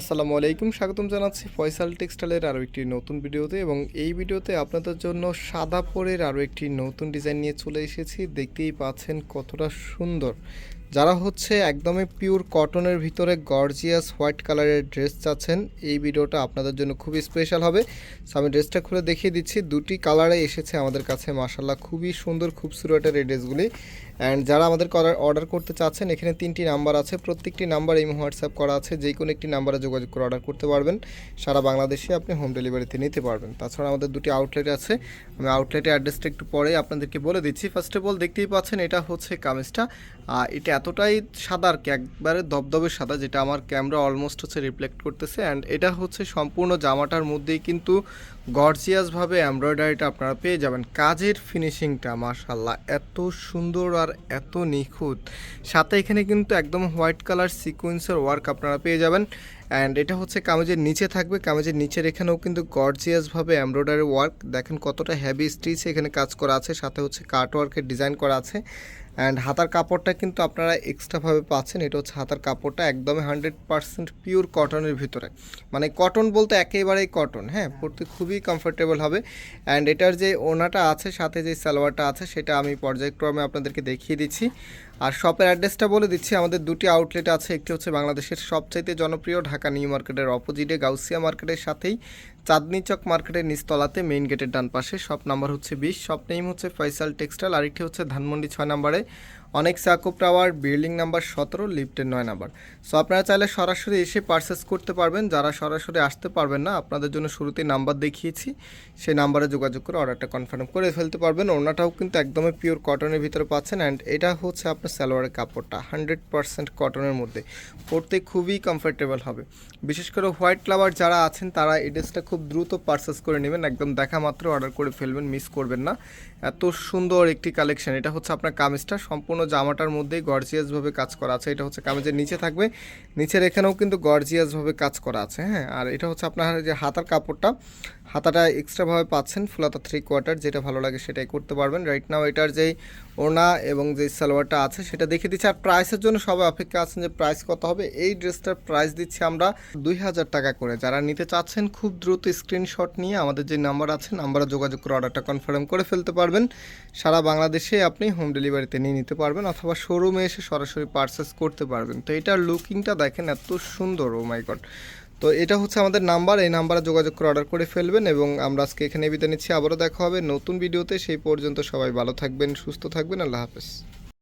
আসসালামু আলাইকুম, স্বাগতম জানাচ্ছি ফয়সাল টেক্সটাইলের আরও একটি নতুন ভিডিওতে এবং এই ভিডিওতে আপনাদের জন্য সাদা পরের আরও একটি নতুন ডিজাইন নিয়ে চলে এসেছি। দেখতেই পাচ্ছেন কতটা সুন্দর। যারা হচ্ছে একদমই পিওর কটনের ভিতরে গর্জিয়াস হোয়াইট কালারের ড্রেস চাচ্ছেন, এই ভিডিওটা আপনাদের জন্য খুবই স্পেশাল হবে। সো আমি ড্রেসটা খুলে দেখিয়ে দিচ্ছি। দুটি কালারে এসেছে আমাদের কাছে মাসাল্লাহ খুবই সুন্দর খুবসুরটের এই ড্রেসগুলি অ্যান্ড যারা আমাদের কলার অর্ডার করতে চাচ্ছেন, এখানে তিনটি নাম্বার আছে। প্রত্যেকটি নাম্বার এই হোয়াটসঅ্যাপ করা আছে। যে কোনো একটি নাম্বারে যোগাযোগ করে অর্ডার করতে পারবেন। সারা বাংলাদেশে আপনি হোম ডেলিভারিতে নিতে পারবেন। তাছাড়া আমাদের দুটি আউটলেট আছে। আমি আউটলেটের অ্যাড্রেসটা একটু পরে আপনাদেরকে বলে দিচ্ছি। ফার্স্ট অফ অল দেখতেই পাচ্ছেন, এটা হচ্ছে কামিজটা। এটা এতটাই সাদা আর কি, একবারে দবদবে সাদা, যেটা আমার ক্যামেরা অলমোস্ট হচ্ছে রিফ্লেক্ট করতেছে। অ্যান্ড এটা হচ্ছে সম্পূর্ণ জামাটার মধ্যেই কিন্তু গর্জিয়াসভাবে এমব্রয়ডারিটা আপনারা পেয়ে যাবেন। কাজের ফিনিশিংটা মাশাল্লাহ এত সুন্দর আর এত নিখুঁত। সাথে এখানে কিন্তু একদম হোয়াইট কালার সিকোয়েন্সের ওয়ার্ক আপনারা পেয়ে যাবেন। অ্যান্ড এটা হচ্ছে কামেজের নিচে থাকবে। কামেজের নিচের এখানেও কিন্তু গর্জিয়াসভাবে এমব্রয়ডারি ওয়ার্ক। দেখেন কতটা হ্যাভি স্টিচ এখানে কাজ করা আছে। সাথে হচ্ছে কাট ওয়ার্কের ডিজাইন করা আছে। অ্যান্ড হাতার কাপড়টা কিন্তু আপনারা এক্সট্রাভাবে পাচ্ছেন। এটা হচ্ছে হাতার কাপড়টা একদমই হান্ড্রেড পারসেন্ট পিওর কটনের ভিতরে। মানে কটন বলতে একেবারেই কটন হ্যাঁ? পড়তে খুবই কমফোর্টেবল হবে। অ্যান্ড এটার যে ওনাটা আছে, সাথে যে সালোয়ারটা আছে, সেটা আমি পর্যায়ক্রমে আপনাদেরকে দেখিয়ে দিচ্ছি। আর শপের অ্যাড্রেসটা বলে দিচ্ছি, আমাদের দুটি আউটলেট আছে, একটি হচ্ছে বাংলাদেশের সবচাইতে জনপ্রিয় ঢাকা নিউ মার্কেটের অপোজিটে গাউসিয়া মার্কেটের সাথেই। চাঁদনি চক মার্কেটের নিচতলাতে মেইন গেটের ডান পাশে শপ নাম্বার হচ্ছে বিশ শপ নেম হচ্ছে ফয়সাল টেক্সটাইল আরেকটি হচ্ছে ধানমন্ডি ছয় নাম্বারে, অনেক সাকুপ টাওয়ার বিল্ডিং নাম্বার সতেরো লিফটের নয় নাম্বার। সো আপনারা চাইলে সরাসরি এসে পারচেস করতে পারবেন, যারা সরাসরি আসতে পারবেন না, আপনাদের জন্য শুরুতেই নাম্বার দেখিয়েছি, সেই নাম্বারে যোগাযোগ করে অর্ডারটা কনফার্ম করে ফেলতে পারবেন। ওনাটাও কিন্তু একদমই পিওর কটনের ভিতরে পাচ্ছেন অ্যান্ড এটা হচ্ছে আপনার সালোয়ারের কাপড়টা হান্ড্রেড পারসেন্ট কটনের মধ্যে। পরতে খুবই কমফোর্টেবল হবে। বিশেষ করে হোয়াইট ফ্লাওয়ার যারা আছেন, তারা এই ড্রেসটা খুব দ্রুত পারচেস করে নেবেন, একদম দেখা মাত্র অর্ডার করে ফেলবেন মিস করবেন না। এত সুন্দর একটি কালেকশন এটা হচ্ছে আপনার কামিজটা, সম্পূর্ণ জামাটার মধ্যেই গর্জিয়াসভাবে কাজ করা আছে, এটা হচ্ছে কামিজের নিচে থাকবে, নিচের এখানেও কিন্তু গর্জিয়াসভাবে কাজ করা আছে হ্যাঁ আর এটা হচ্ছে আপনার যে হাতার কাপড়টা, হাতাটা এক্সট্রাভাবে পাচ্ছেন, ফুলাতা থ্রি কোয়ার্টার যেটা ভালো লাগে সেটাই করতে পারবেন। রাইট নাও এটার যেই ওনা এবং যে সালোয়ারটা আছে, সেটা দেখে দিচ্ছি, আর প্রাইসের জন্য সবাই অপেক্ষা আছেন যে প্রাইস কত হবে। এই ড্রেসটার প্রাইস দিচ্ছি আমরা দুই হাজার টাকা করে। যারা নিতে চাচ্ছেন, খুব দ্রুত স্ক্রিনশট নিয়ে আমাদের যে নাম্বার আছে নাম্বারে যোগাযোগ করে অর্ডারটা কনফার্ম করে ফেলতে পারবেন। সারা বাংলাদেশে আপনি হোম ডেলিভারিতে নিয়ে নিতে পারবেন অথবা শোরুমে এসে সরাসরি পারচেস করতে পারবেন। তো এটার লুকিংটা দেখেন এত সুন্দর ও মাই গড তো এটা হচ্ছে আমাদের নাম্বার এই নাম্বারে যোগাযোগ করে অর্ডার করে ফেলবেন এবং আমরা আজকে এখানে বিদায় নিচ্ছি। আবারও দেখা হবে নতুন ভিডিওতে সেই পর্যন্ত সবাই ভালো থাকবেন, সুস্থ থাকবেন। আল্লাহ হাফেজ।